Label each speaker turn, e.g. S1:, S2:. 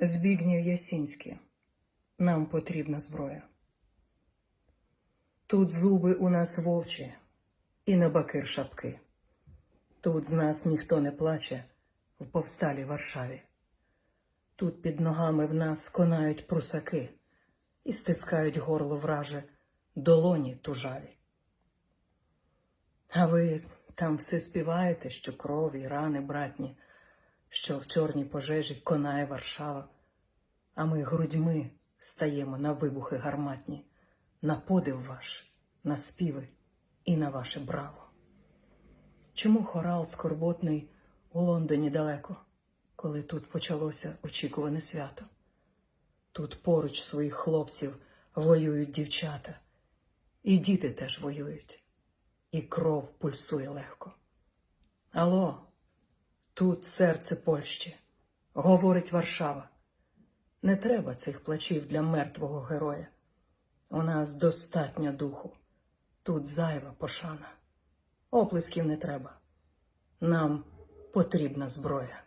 S1: Збігнів Ясінський. Нам потрібна зброя. Тут зуби у нас вовчі і на бакир шапки. Тут з нас ніхто не плаче в повсталій Варшаві. Тут під ногами в нас конають прусаки і стискають горло враже долоні тужаві. А ви там все співаєте, що кров і рани братні, що в чорній пожежі конає Варшава, а ми грудьми стаємо на вибухи гарматні, на подив ваш, на співи і на ваше браво. Чому хорал скорботний у Лондоні далеко, коли тут почалося очікуване свято? Тут поруч своїх хлопців воюють дівчата, і діти теж воюють, і кров пульсує легко. Алло, тут серце Польщі, говорить Варшава. Не треба цих плачів для мертвого героя. У нас достатньо духу. Тут зайва пошана. Оплесків не треба. Нам потрібна зброя.